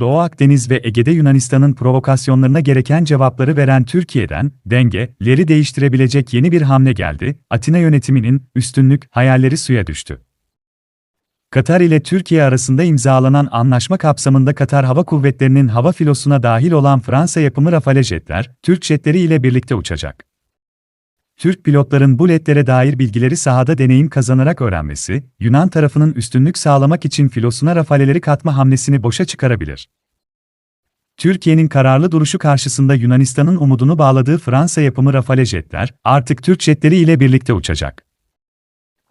Doğu Akdeniz ve Ege'de Yunanistan'ın provokasyonlarına gereken cevapları veren Türkiye'den, dengeleri değiştirebilecek yeni bir hamle geldi, Atina yönetiminin üstünlük hayalleri suya düştü. Katar ile Türkiye arasında imzalanan anlaşma kapsamında Katar Hava Kuvvetleri'nin hava filosuna dahil olan Fransa yapımı Rafale jetler, Türk jetleri ile birlikte uçacak. Türk pilotların bu letlere dair bilgileri sahada deneyim kazanarak öğrenmesi, Yunan tarafının üstünlük sağlamak için filosuna Rafaleleri katma hamlesini boşa çıkarabilir. Türkiye'nin kararlı duruşu karşısında Yunanistan'ın umudunu bağladığı Fransa yapımı Rafale jetler, artık Türk jetleri ile birlikte uçacak.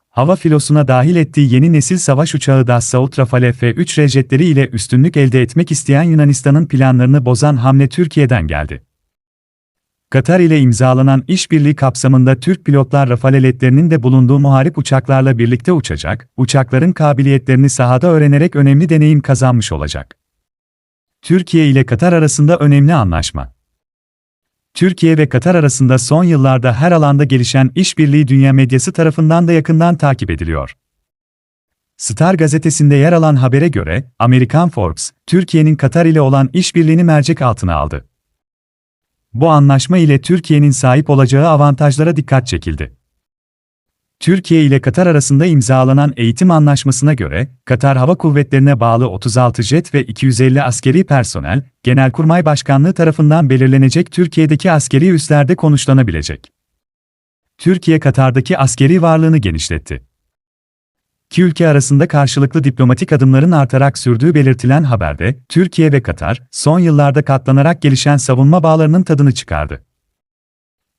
Hava filosuna dahil ettiği yeni nesil savaş uçağı Dassault Rafale F-3R jetleri ile üstünlük elde etmek isteyen Yunanistan'ın planlarını bozan hamle Türkiye'den geldi. Katar ile imzalanan işbirliği kapsamında Türk pilotlar Rafale letlerinin de bulunduğu muharip uçaklarla birlikte uçacak, uçakların kabiliyetlerini sahada öğrenerek önemli deneyim kazanmış olacak. Türkiye ile Katar arasında önemli anlaşma. Türkiye ve Katar arasında son yıllarda her alanda gelişen işbirliği dünya medyası tarafından da yakından takip ediliyor. Star gazetesinde yer alan habere göre, Amerikan Forbes, Türkiye'nin Katar ile olan işbirliğini mercek altına aldı. Bu anlaşma ile Türkiye'nin sahip olacağı avantajlara dikkat çekildi. Türkiye ile Katar arasında imzalanan eğitim anlaşmasına göre, Katar Hava Kuvvetleri'ne bağlı 36 jet ve 250 askeri personel, Genelkurmay Başkanlığı tarafından belirlenecek Türkiye'deki askeri üslerde konuşlanabilecek. Türkiye Katar'daki askeri varlığını genişletti. İki ülke arasında karşılıklı diplomatik adımların artarak sürdüğü belirtilen haberde, Türkiye ve Katar, son yıllarda katlanarak gelişen savunma bağlarının tadını çıkardı.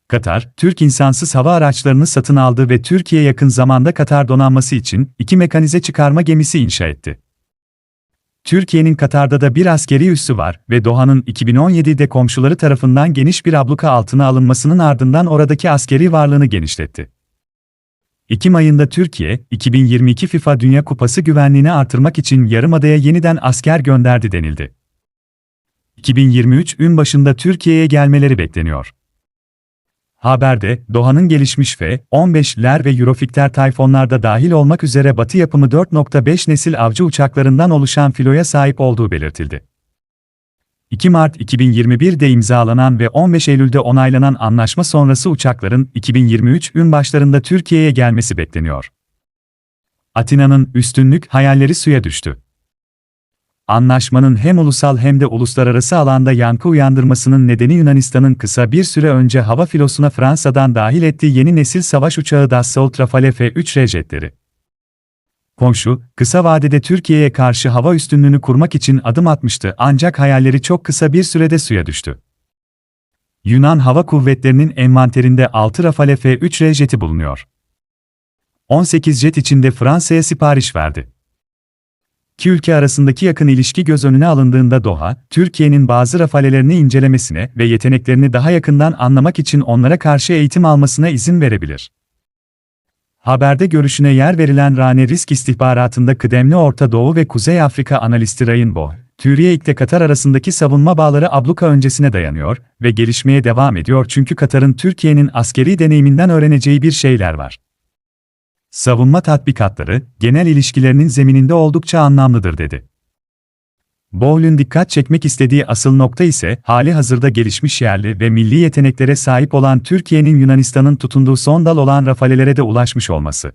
Katar, Türk insansız hava araçlarını satın aldı ve Türkiye yakın zamanda Katar donanması için iki mekanize çıkarma gemisi inşa etti. Türkiye'nin Katar'da da bir askeri üssü var ve Doha'nın 2017'de komşuları tarafından geniş bir abluka altına alınmasının ardından oradaki askeri varlığını genişletti. Ekim ayında Türkiye, 2022 FIFA Dünya Kupası güvenliğini artırmak için Yarımada'ya yeniden asker gönderdi denildi. 2023 ün başında Türkiye'ye gelmeleri bekleniyor. Haberde, Doha'nın gelişmiş F-15'ler ve Eurofighter Tayfonlar da dahil olmak üzere Batı yapımı 4.5 nesil avcı uçaklarından oluşan filoya sahip olduğu belirtildi. 2 Mart 2021'de imzalanan ve 15 Eylül'de onaylanan anlaşma sonrası uçakların 2023 ün başlarında Türkiye'ye gelmesi bekleniyor. Atina'nın üstünlük hayalleri suya düştü. Anlaşmanın hem ulusal hem de uluslararası alanda yankı uyandırmasının nedeni Yunanistan'ın kısa bir süre önce hava filosuna Fransa'dan dahil ettiği yeni nesil savaş uçağı Dassault Rafale F-3R jetleri. Komşu, kısa vadede Türkiye'ye karşı hava üstünlüğünü kurmak için adım atmıştı ancak hayalleri çok kısa bir sürede suya düştü. Yunan Hava Kuvvetleri'nin envanterinde 6 Rafale F-3R jeti bulunuyor. 18 jet içinde Fransa'ya sipariş verdi. İki ülke arasındaki yakın ilişki göz önüne alındığında Doha, Türkiye'nin bazı rafalelerini incelemesine ve yeteneklerini daha yakından anlamak için onlara karşı eğitim almasına izin verebilir. Haberde görüşüne yer verilen Rane Risk istihbaratında kıdemli Orta Doğu ve Kuzey Afrika analisti Ryan Boh, Türkiye ile Katar arasındaki savunma bağları abluka öncesine dayanıyor ve gelişmeye devam ediyor çünkü Katar'ın Türkiye'nin askeri deneyiminden öğreneceği bir şeyler var. Savunma tatbikatları, genel ilişkilerinin zemininde oldukça anlamlıdır dedi. Bohl'ün dikkat çekmek istediği asıl nokta ise, hali hazırda gelişmiş yerli ve milli yeteneklere sahip olan Türkiye'nin Yunanistan'ın tutunduğu son dal olan Rafale'lere de ulaşmış olması.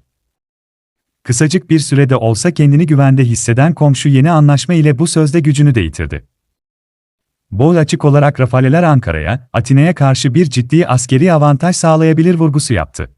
Kısacık bir sürede olsa kendini güvende hisseden komşu yeni anlaşma ile bu sözde gücünü de yitirdi. Bol açık olarak Rafaleler Ankara'ya, Atina'ya karşı bir ciddi askeri avantaj sağlayabilir vurgusu yaptı.